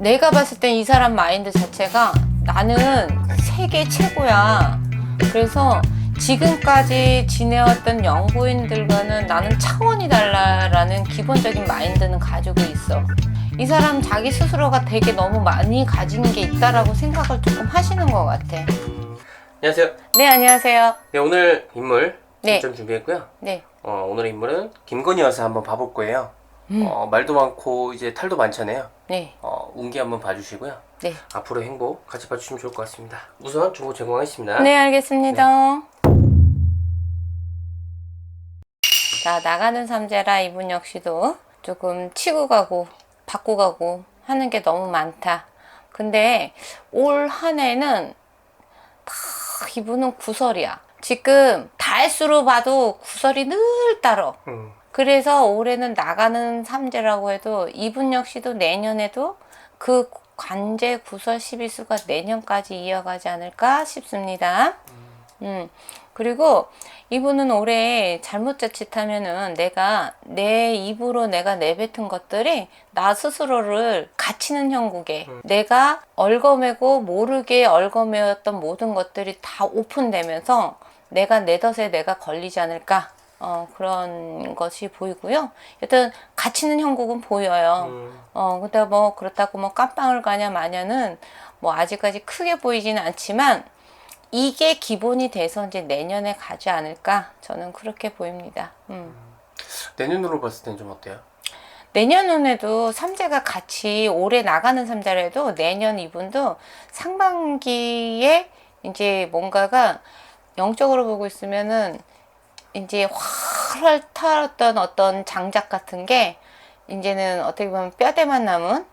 내가 봤을 땐 이 사람 마인드 자체가 나는 세계 최고야. 그래서 지금까지 지내왔던 영부인들과는 나는 차원이 달라라는 기본적인 마인드는 가지고 있어. 이 사람 자기 스스로가 되게 너무 많이 가진 게 있다라고 생각을 조금 하시는 것 같아. 안녕하세요. 네, 안녕하세요. 네, 오늘 인물 네. 좀 준비했고요. 네. 어, 오늘의 인물은 김건희 여사 한번 봐볼 거예요. 음. 어, 말도 많고 이제 탈도 많잖아요. 네. 어, 운기 한번 봐주시고요. 네. 앞으로 행복 같이 봐주시면 좋을 것 같습니다. 우선 정보 제공하겠습니다. 네, 알겠습니다. 자, 나가는 삼재라 이분 역시도 조금 치고 가고 받고 가고 하는 게 너무 많다. 근데 올 한 해는 다 이분은 구설이야. 지금 달수로 봐도 구설이 늘 따러. 음, 그래서 올해는 나가는 삼재라고 해도 이분 역시도 내년에도 그 관제 구설 12수가 내년까지 이어가지 않을까 싶습니다. 음. 그리고 이분은 올해 잘못 자칫하면은 내가 내 입으로 내가 내뱉은 것들이 나 스스로를 갇히는 형국에 내가 얼거매고 모르게 얼거매었던 모든 것들이 다 오픈되면서 내가 내 덫에 내가 걸리지 않을까 어, 그런 것이 보이고요. 여튼 갇히는 형국은 보여요. 음, 어, 근데 뭐 그렇다고 뭐 깜빵을 가냐 마냐는 뭐 아직까지 크게 보이지는 않지만 이게 기본이 돼서 이제 내년에 가지 않을까 저는 그렇게 보입니다. 음. 내년으로 봤을 땐 좀 어때요? 내년에도 삼재가 같이 올해 나가는 삼재라도 내년 이분도 상반기에 이제 뭔가가 영적으로 보고 있으면은 이제 활활 타던 어떤 장작 같은 게 이제는 어떻게 보면 뼈대만 남은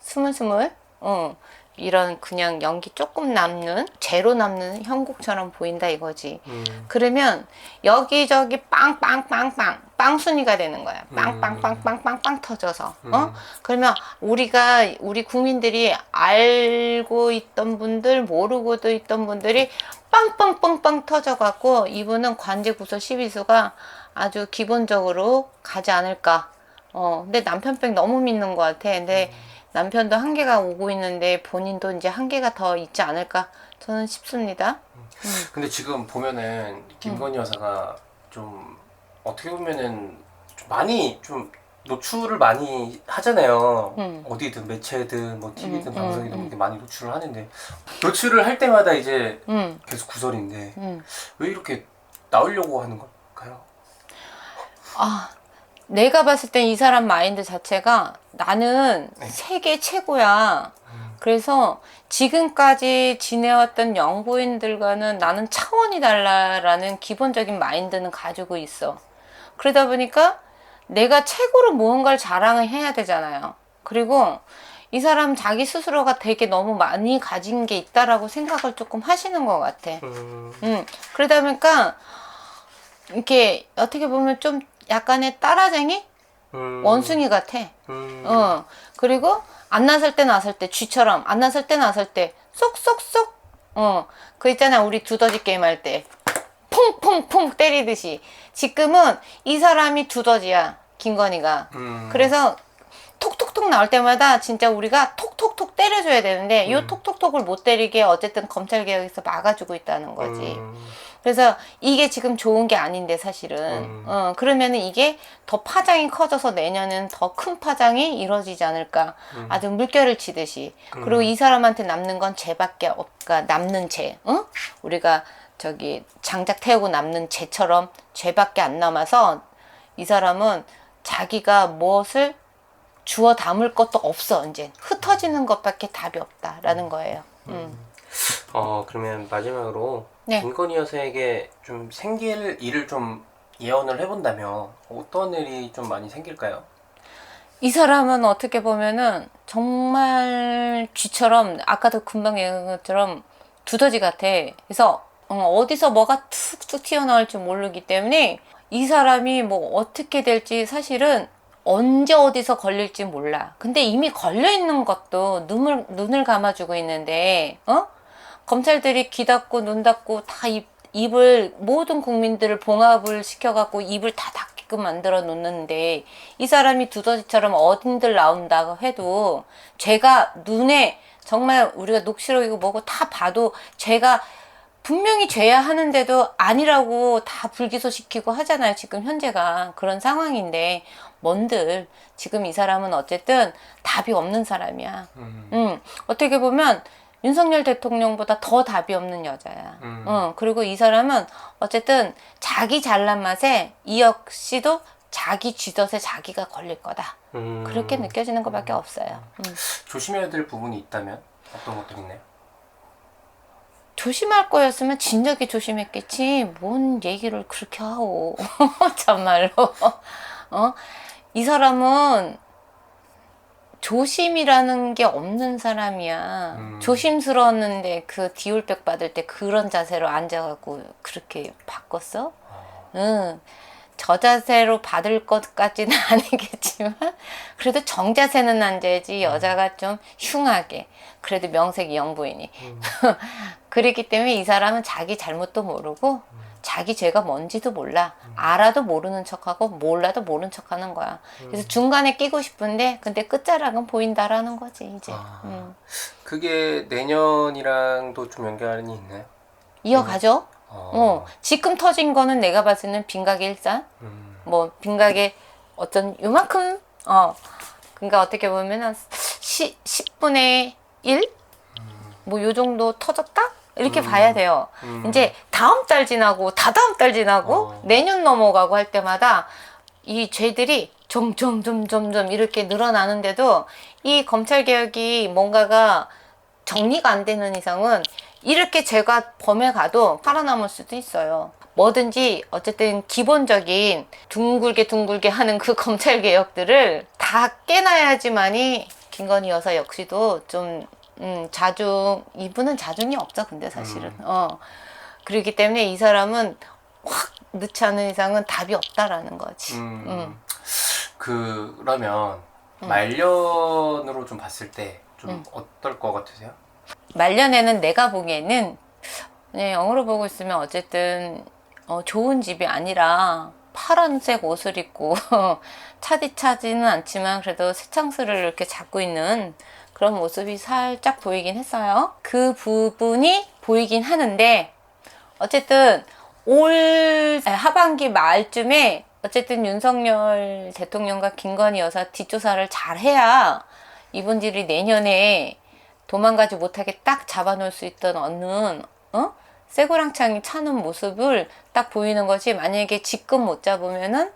스물스물 어, 이런 그냥 연기 조금 남는 제로 남는 형국처럼 보인다 이거지. 음, 그러면 여기저기 빵빵빵빵 빵순이가 되는 거야. 음. 빵빵빵빵빵빵 터져서. 음. 어? 그러면 우리가 우리 국민들이 알고 있던 분들 모르고도 있던 분들이 빵빵빵빵 터져갖고 이분은 관제 구설 12수가 아주 기본적으로 가지 않을까. 어, 근데 남편 백 너무 믿는 것 같아. 근데 남편도 한계가 오고 있는데 본인도 이제 한계가 더 있지 않을까 저는 싶습니다. 근데 지금 보면은 음. 김건희 여사가 좀 어떻게 보면은 좀 많이 좀 노출을 많이 하잖아요. 음. 어디든 매체든 뭐 TV든 음, 방송이든 음, 이렇게 많이 노출을 하는데 노출을 할 때마다 이제 음, 계속 구설인데 음. 왜 이렇게 나오려고 하는 걸까요? 아, 내가 봤을 땐 이 사람 마인드 자체가 나는 네. 세계 최고야. 음. 그래서 지금까지 지내왔던 영부인들과는 나는 차원이 달라라는 기본적인 마인드는 가지고 있어. 그러다 보니까 내가 최고로 무언가를 자랑을 해야 되잖아요. 그리고 이 사람 자기 스스로가 되게 너무 많이 가진 게 있다라고 생각을 조금 하시는 것 같아. 음, 음, 그러다 보니까 이렇게 어떻게 보면 좀 약간의 따라쟁이? 음, 원숭이 같아. 음, 어. 그리고 안 나설 때 나설 때 쥐처럼 안 나설 때 나설 때 쏙쏙쏙. 어. 그 있잖아. 우리 두더지 게임 할 때. 퐁퐁퐁 때리듯이. 지금은 이 사람이 두더지야. 김건희가. 음, 그래서 톡톡톡 나올 때마다 진짜 우리가 톡톡톡 때려줘야 되는데 이 음. 톡톡톡을 못 때리게 어쨌든 검찰 개혁에서 막아주고 있다는 거지. 음, 그래서 이게 지금 좋은 게 아닌데 사실은 음. 어, 그러면은 이게 더 파장이 커져서 내년은 더 큰 파장이 이루어지지 않을까 음. 아주 물결을 치듯이 그리고 이 사람한테 남는 건 죄밖에 없까 남는 죄 어? 우리가 저기 장작 태우고 남는 죄처럼 죄밖에 안 남아서 이 사람은 자기가 무엇을 주워 담을 것도 없어 이제 흩어지는 것밖에 답이 없다라는 거예요. 음. 어 그러면 마지막으로 네. 김건희 여사에게 좀 생길 일을 좀 예언을 해본다면 어떤 일이 좀 많이 생길까요? 이 사람은 어떻게 보면은 정말 쥐처럼 아까도 금방 얘기한 것처럼 두더지 같아. 그래서 어, 디서 뭐가 툭툭 튀어나올지 모르기 때문에 이 사람이 뭐 어떻게 될지 사실은 언제 어디서 걸릴지 몰라. 근데 이미 걸려 있는 것도 눈을 눈을 감아주고 있는데 어? 검찰들이 귀 닫고 눈 닫고 다 입, 입을 모든 국민들을 봉합을 시켜갖고 입을 다 닫, 되게끔 만들어 놓는데 이 사람이 두더지처럼 어딘들 나온다고 해도 제가 눈에 정말 우리가 녹취록이고 뭐고 다 봐도 제가 분명히 죄야 하는데도 아니라고 다 불기소시키고 하잖아요. 지금 현재가 그런 상황인데 뭔들 지금 이 사람은 어쨌든 답이 없는 사람이야. 음. 음, 어떻게 보면 윤석열 대통령보다 더 답이 없는 여자야. 음. 어, 그리고 이 사람은 어쨌든 자기 잘난 맛에 이혁 씨도 자기 쥐덫에 자기가 걸릴 거다. 음. 그렇게 느껴지는 것밖에 없어요. 음. 조심해야 될 부분이 있다면 어떤 것들이 있나요? 조심할 거였으면 진작에 조심했겠지. 뭔 얘기를 그렇게 하고. 참말로. 어? 이 사람은 조심이라는 게 없는 사람이야. 음. 조심스러웠는데 그 디올백 받을 때 그런 자세로 앉아갖고 그렇게 바꿨어? 응. 저 자세로 받을 것까지는 아니겠지만 그래도 정자세는 앉아야지 여자가 좀 흉하게. 그래도 명색이 영부인이. 음. 그렇기 때문에 이 사람은 자기 잘못도 모르고 자기 죄가 뭔지도 몰라. 알아도 모르는 척하고 몰라도 모른 척하는 거야. 그래서 중간에 끼고 싶은데 근데 끝자락은 보인다라는 거지 이제. 아. 음. 그게 내년이랑도 좀 연관이 있나요? 이어가죠 어. 어 지금 터진 거는 내가 봤을 때는 빈각의 일산 음. 뭐 빈각의 어떤 요만큼 어 그러니까 어떻게 보면은 시, 10분의 1? 뭐요 정도 터졌다? 이렇게 음. 봐야 돼요. 음. 이제 다음 달 지나고 다다음 달 지나고 어. 내년 넘어가고 할 때마다 이 죄들이 점점 점점 점 이렇게 늘어나는데도 이 검찰 개혁이 뭔가가 정리가 안 되는 이상은 이렇게 죄가 범해 가도 살아남을 수도 있어요. 뭐든지 어쨌든 기본적인 둥글게 둥글게 하는 그 검찰 개혁들을 다 깨놔야지만이 김건희 여사 역시도 좀 음, 자중 이분은 자중이 없어 근데 사실은 음. 어 그렇기 때문에 이 사람은 확 넣지 않는 이상은 답이 없다라는 거지. 음. 음. 그러면 말년으로 좀 봤을 때좀 음. 어떨 것 같으세요? 말년에는 내가 보기에는 네, 영어로 보고 있으면 어쨌든 어, 좋은 집이 아니라 파란색 옷을 입고 차디차지는 않지만 그래도 새창스를 이렇게 잡고 있는 그런 모습이 살짝 보이긴 했어요. 그 부분이 보이긴 하는데 어쨌든 올 하반기 말쯤에 어쨌든 윤석열 대통령과 김건희 여사 뒷조사를 잘 해야 이분들이 내년에 도망가지 못하게 딱 잡아놓을 수 있던 어느 어? 쇠고랑창이 차는 모습을 딱 보이는 거지 만약에 지금 못 잡으면은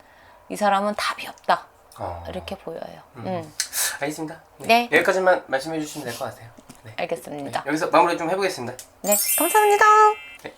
이 사람은 답이 없다 어. 이렇게 보여요. 음. 음, 알겠습니다. 네. 여기까지만 말씀해 주시면 될 것 같아요. 네. 알겠습니다. 여기서 마무리 좀 해보겠습니다. 네, 감사합니다. 네.